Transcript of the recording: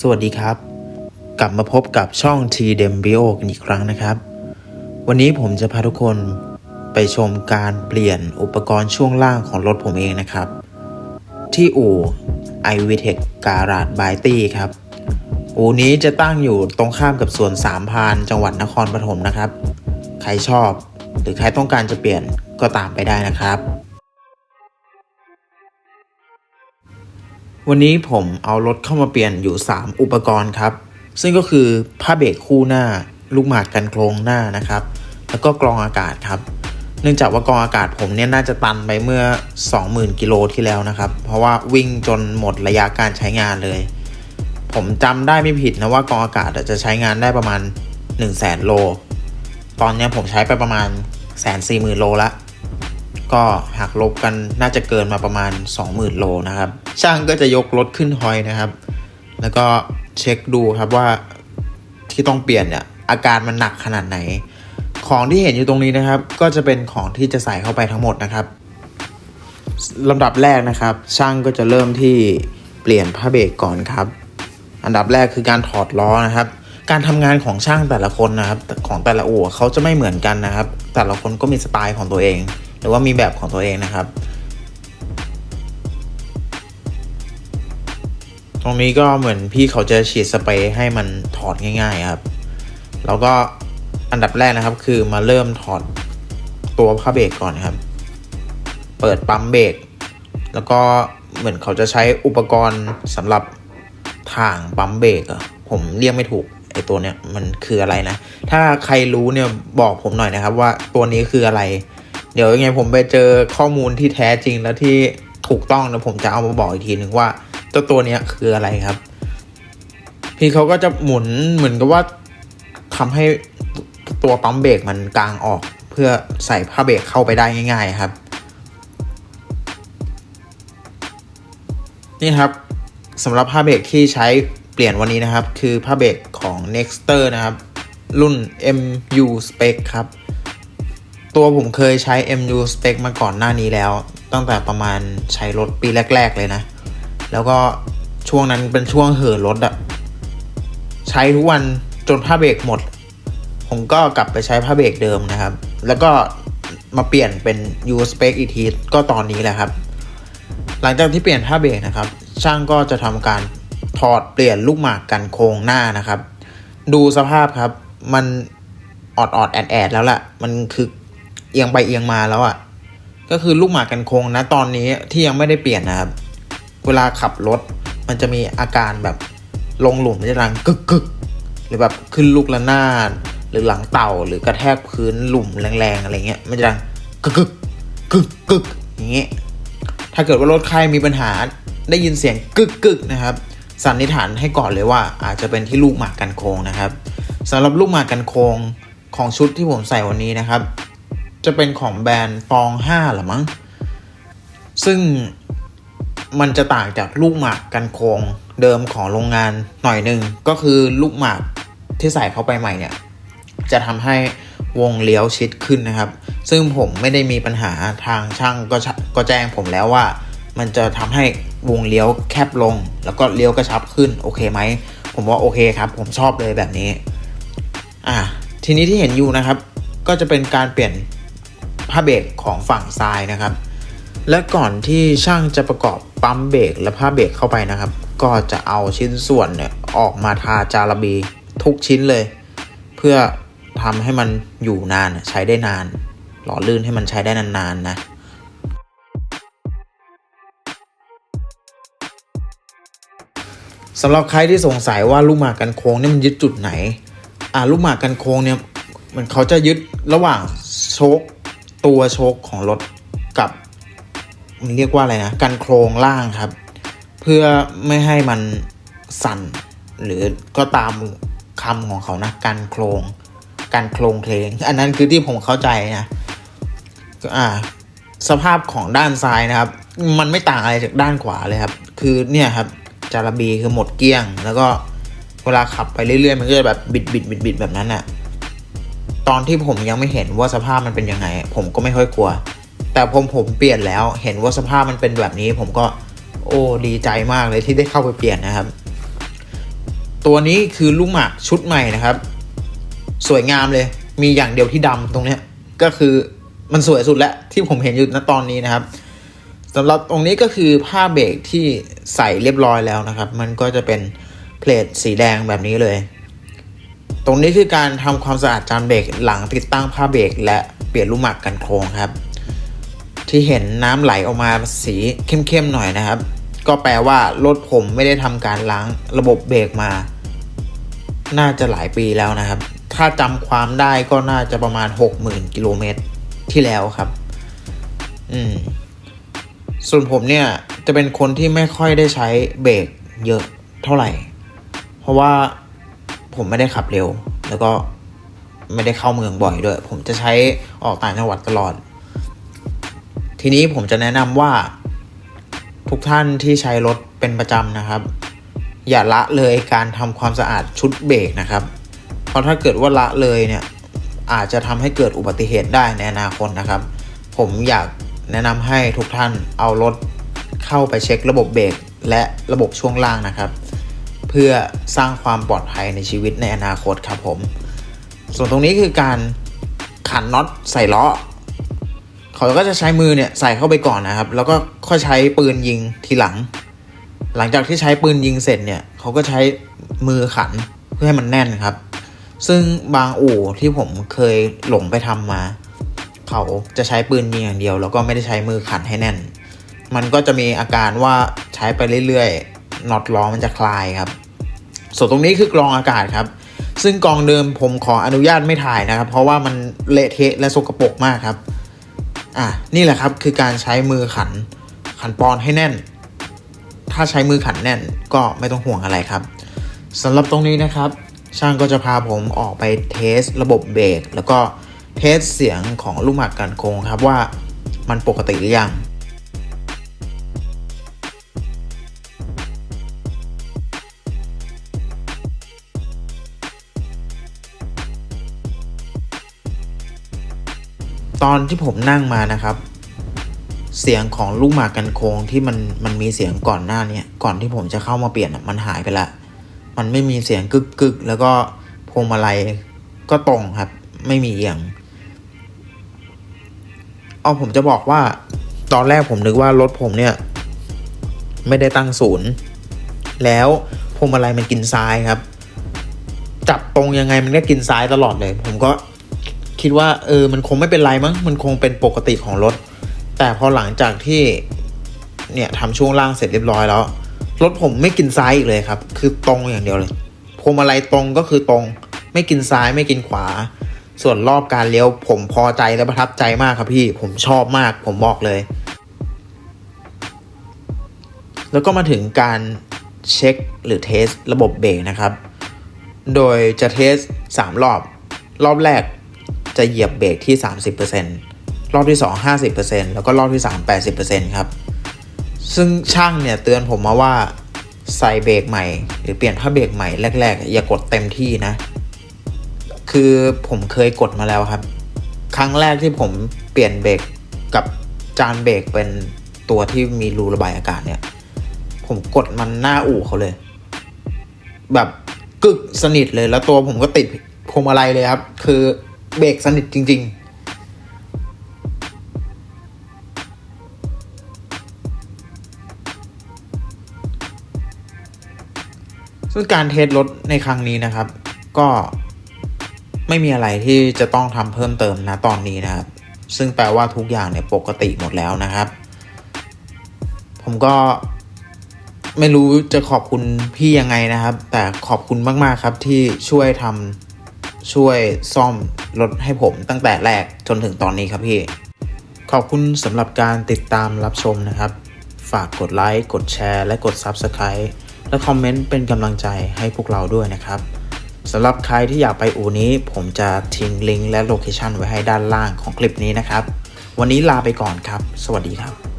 สวัสดีครับ กลับมาพบกับช่อง T d e m b i o กันอีกครั้งนะครับ วันนี้ผมจะพาทุกคนไปชมการเปลี่ยนอุปกรณ์ช่วงล่างของรถผมเองนะครับ ที่อู่ i v Tech Garage by t ครับ อู่นี้จะตั้งอยู่ตรงข้ามกับสวนสามพานจังหวัดนครปฐมนะครับ ใครชอบ หรือใครต้องการจะเปลี่ยนก็ตามไปได้นะครับ วันนี้ผมเอารถเข้ามาเปลี่ยนอยู่ 3 อุปกรณ์ครับ ซึ่งก็คือผ้าเบรกคู่หน้า ลูกหมากกันโครงหน้านะครับ แล้วก็กรองอากาศครับ เนื่องจากว่ากรองอากาศผมเนี่ยน่าจะตันไปเมื่อ 20,000 กิโลที่แล้วนะครับ เพราะว่าวิ่งจนหมดระยะการใช้งานเลย ผมจำได้ไม่ผิดนะว่ากรองอากาศจะใช้งานได้ประมาณ 1 0 0 0 0แโล ตอนนี้ผมใช้ไปประมาณ1 4 0 0 0 0โลละ ก็หักลบกันน่าจะเกินมาประมาณ 20,000 โลนะครับ ช่างก็จะยกรถขึ้นฮอยนะครับ แล้วก็เช็คดูครับว่าที่ต้องเปลี่ยนเนี่ยอาการมันหนักขนาดไหน ของที่เห็นอยู่ตรงนี้นะครับ ก็จะเป็นของที่จะใส่เข้าไปทั้งหมดนะครับลำดับแรกนะครับ ช่างก็จะเริ่มที่เปลี่ยนผ้าเบรกก่อนครับ อันดับแรกคือการถอดล้อนะครับการทำงานของช่างแต่ละคนนะครับ ของแต่ละอู่เขาจะไม่เหมือนกันนะครับ แต่ละคนก็มีสไตล์ของตัวเอง หรือว่ามีแบบของตัวเองนะครับ ตรงนี้ก็เหมือนพี่เขาจะฉีดสเปรย์ให้มันถอดง่าย ๆครับ แล้วก็อันดับแรกนะครับ คือมาเริ่มถอดตัวผ้าเบรกก่อนครับ เปิดปั๊มเบรกแล้วก็เหมือนเขาจะใช้อุปกรณ์สำหรับถ่างปั๊มเบรกอะผมเรียกไม่ถูกไอตัวเนี้ยมันคืออะไรนะ ถ้าใครรู้เนี่ยบอกผมหน่อยนะครับว่าตัวนี้คืออะไร เดี๋ยวยังไงผมไปเจอข้อมูลที่แท้จริงแล้วที่ถูกต้องนะผมจะเอามาบอกอีกทีหนึ่งว่าเจ้าตัวนี้คืออะไรครับ พี่เขาก็จะหมุนเหมือนกับว่าทำให้ตัวปั๊มเบรกมันกลางออก เพื่อใส่ผ้าเบรกเข้าไปได้ง่าย ๆครับ นี่ครับสำหรับผ้าเบรกที่ใช้เปลี่ยนวันนี้นะครับ คือผ้าเบรกของ Nexter นะครับ รุ่น MU Spec ครับ ตัวผมเคยใช้ MU Spec มาก่อนหน้านี้แล้ว ตั้งแต่ประมาณใช้รถปีแรก ๆ เลยนะ แล้วก็ช่วงนั้นเป็นช่วงเห่อรถอะใช้ทุกวันจนผ้าเบรกหมด ผมก็กลับไปใช้ผ้าเบรกเดิมนะครับ แล้วก็มาเปลี่ยนเป็น U Spec อีกทีก็ตอนนี้แหละครับ หลังจากที่เปลี่ยนผ้าเบรกนะครับ ช่างก็จะทำการถอดเปลี่ยนลูกหมากกันโครงหน้านะครับ ดูสภาพครับ มันออดออดแอดแอดแล้วแหละมันคือ อียงไปเอียงมาแล้วอะ่ะ ก็คือลูกหมากกันโครงนะตอนนี้ที่ยังไม่ได้เปลี่ยนนะครับ เวลาขับรถมันจะมีอาการแบบลงหลุมจะดังกึกกึกหรือแบบขึ้นลูกระนาดหรือหลังเต่าหรือกระแทกพื้นหลุมแรงๆอะไรเงี้ยมันจะดังกึกกึกกึกกึกอย่างเงี้ยถ้าเกิดว่ารถใครมีปัญหาได้ยินเสียงกึกกึกนะครับ สันนิษฐานให้ก่อนเลยว่า อาจจะเป็นที่ลูกหมากกันโคงนะครับสำหรับลูกหมากกันโคงของชุดที่ผมใส่วันนี้นะครับ จะเป็นของแบรนด์ฟองห้าหรือมั้ง ซึ่งมันจะต่างจากลูกหมากกันโคงเดิมของโรงงานหน่อยหนึ่งก็คือลูกหมากที่ใส่เข้าไปใหม่เนี่ย จะทำให้วงเลี้ยวชิดขึ้นนะครับ ซึ่งผมไม่ได้มีปัญหาทางช่างก็ก็แจ้งผมแล้วว่า มันจะทำให้วงเลี้ยวแคบลง แล้วก็เลี้ยวกระชับขึ้นโอเคไหมผมว่าโอเคครับ ผมชอบเลยแบบนี้ อะทีนี้ที่เห็นอยู่นะครับ ก็จะเป็นการเปลี่ยน ผ้าเบรกของฝั่งซ้ายนะครับ และก่อนที่ช่างจะประกอบปั๊มเบรกและผ้าเบรกเข้าไปนะครับ ก็จะเอาชิ้นส่วนเนี่ยออกมาทาจาระบีทุกชิ้นเลย เพื่อทำให้มันอยู่นานใช้ได้นาน หล่อลื่นให้มันใช้ได้นานๆนะสำหรับใครที่สงสัยว่าลูกหมากกันโค้งเนี่ยมันยึดจุดไหน อ่าลูกหมากกันโค้งเนี่ยมันเขาจะยึดระหว่างโชค ตัวโชคของรถกับ มันเรียกว่าอะไรนะ กันโครงล่างครับ เพื่อไม่ให้มันสั่น หรือก็ตามคำของเขานะกันโครงกันโครงเพลง อันนั้นคือที่ผมเข้าใจนะก็อ่า สภาพของด้านซ้ายนะครับ มันไม่ต่างอะไรจากด้านขวาเลยครับ คือเนี่ยครับจาระบีคือหมดเกลี้ยง แล้วก็เวลาขับไปเรื่อยๆ มันก็จะแบบบิดบิดบิดบิดแบบนั้นน่ะ ตอนที่ผมยังไม่เห็นว่าสภาพมันเป็นยังไง ผมก็ไม่ค่อยกลัว แต่ผมผมเปลี่ยนแล้วเห็นว่าสภาพมันเป็นแบบนี้ ผมก็โอ้ดีใจมากเลยที่ได้เข้าไปเปลี่ยนนะครับ ตัวนี้คือลูกหมากชุดใหม่นะครับ สวยงามเลย มีอย่างเดียวที่ดำตรงเนี้ยก็คือมันสวยสุดแล้วที่ผมเห็นอยู่ณตอนนี้นะครับสำหรับตรงนี้ก็คือผ้าเบรกที่ใส่เรียบร้อยแล้วนะครับ มันก็จะเป็นเพลทสีแดงแบบนี้เลย ตรงนี้คือการทำความสะอาดจานเบรกหลังติดตั้งผ้าเบรกและเปลี่ยนลูกหมากกันโครงครับ ที่เห็นน้ำไหลออกมาสีเข้มๆหน่อยนะครับ ก็แปลว่ารถผมไม่ได้ทำการล้างระบบเบรกมา น่าจะหลายปีแล้วนะครับ ถ้าจำความได้ก็น่าจะประมาณ 60,000กิโลเมตรที่แล้วครับ อืมส่วนผมเนี่ยจะเป็นคนที่ไม่ค่อยได้ใช้เบรกเยอะเท่าไหร่ เพราะว่า ผมไม่ได้ขับเร็ว แล้วก็ไม่ได้เข้าเมืองบ่อยด้วย ผมจะใช้ออกต่างจังหวัดตลอด ทีนี้ผมจะแนะนำว่า ทุกท่านที่ใช้รถเป็นประจำนะครับ อย่าละเลยการทำความสะอาดชุดเบรกนะครับ เพราะถ้าเกิดว่าละเลยเนี่ยอาจจะทำให้เกิดอุบัติเหตุได้ในอนาคตนะครับ ผมอยากแนะนำให้ทุกท่านเอารถเข้าไปเช็คระบบเบรกและระบบช่วงล่างนะครับ พื่อสร้างความปลอดภัยในชีวิตในอนาคตครับผม ส่วนตรงนี้คือการขันน็อตใส่ล้อเขาก็จะใช้มือเนี่ยใส่เข้าไปก่อนนะครับ แล้วก็ค่อยใช้ปืนยิงทีหลัง หลังจากที่ใช้ปืนยิงเสร็จเนี่ยเขาก็ใช้มือขันเพื่อให้มันแน่นครับ ซึ่งบางอู่ที่ผมเคยหลงไปทำมา เขาจะใช้ปืนยิงอย่างเดียว แล้วก็ไม่ได้ใช้มือขันให้แน่น มันก็จะมีอาการว่าใช้ไปเรื่อยๆน็อตล้อมันจะคลายครับ ส่วนตรงนี้คือกรองอากาศครับ ซึ่งกรองเดิมผมขออนุญาตไม่ถ่ายนะครับ เพราะว่ามันเละเทะและสกปรกมากครับ อะนี่แหละครับคือการใช้มือขันขันปอนให้แน่น ถ้าใช้มือขันแน่นก็ไม่ต้องห่วงอะไรครับสำหรับตรงนี้นะครับ ช่างก็จะพาผมออกไปเทสระบบเบรกแล้วก็เทสเสียงของลูกหมากกันโคงครับว่ามันปกติหรือยัง ตอนที่ผมนั่งมานะครับ เสียงของลูกหมากกันโคงที่มันมันมีเสียงก่อนหน้าเนี้ก่อนที่ผมจะเข้ามาเปลี่ยนอะมันหายไปละมันไม่มีเสียงกึกกึกแล้วก็พวงมาลัยก็ตรงครับ ไม่มีเอียงเอาผมจะบอกว่า ตอนแรกผมนึกว่ารถผมเนี่ย ไม่ได้ตั้งศูนย์แล้วพวงมาลัยมันกินซ้ายครับ จับตรงยังไงมันก็กินซ้ายตลอดเลย ผมก็ คิดว่าเออมันคงไม่เป็นไรมั้งมันคงเป็นปกติของรถ แต่พอหลังจากที่เนี่ยทำช่วงล่างเสร็จเรียบร้อยแล้ว รถผมไม่กินซ้ายอีกเลยครับ คือตรงอย่างเดียวเลยพวงมาลัยตรงก็คือตรง ไม่กินซ้ายไม่กินขวา ส่วนรอบการเลี้ยวผมพอใจและประทับใจมากครับพี่ผมชอบมากผมบอกเลย แล้วก็มาถึงการเช็คหรือเทสระบบเบรกนะครับ โดยจะเทส 3 รอบ รอบแรก จะเหยียบเบรกที่ 30%รอบที่ 2 50%แล้วก็รอบที่ 3 80%ครับซึ่งช่างเนี่ยเตือนผมมาว่าใส่เบรกใหม่ หรือเปลี่ยนผ้าเบรกใหม่แรก ๆ อย่ากดเต็มที่นะ คือผมเคยกดมาแล้วครับ ครั้งแรกที่ผมเปลี่ยนเบรกกับจานเบรกเป็นตัวที่มีรูระบายอากาศเนี่ย ผมกดมันหน้าอู่เขาเลย แบบกึกสนิทเลยแล้วตัวผมก็ติดพวงมาลัยเลยครับ คือ เบรกสนิทจริง ๆซึ่งการเทสรถในครั้งนี้นะครับ ก็ไม่มีอะไรที่จะต้องทำเพิ่มเติมนะตอนนี้นะครับ ซึ่งแปลว่าทุกอย่างเนี่ยปกติหมดแล้วนะครับ ผมก็ไม่รู้จะขอบคุณพี่ยังไงนะครับ แต่ขอบคุณมาก ๆ ครับที่ช่วยทำ ช่วยซ่อมรถให้ผมตั้งแต่แรกจนถึงตอนนี้ครับพี่ ขอบคุณสำหรับการติดตามรับชมนะครับ ฝากกดไลค์ กดแชร์ และกด Subscribe และคอมเมนต์เป็นกำลังใจให้พวกเราด้วยนะครับสำหรับใครที่อยากไปอู่นี้ ผมจะทิ้งลิงก์และโลเคชันไว้ให้ด้านล่างของคลิปนี้นะครับ วันนี้ลาไปก่อนครับ สวัสดีครับ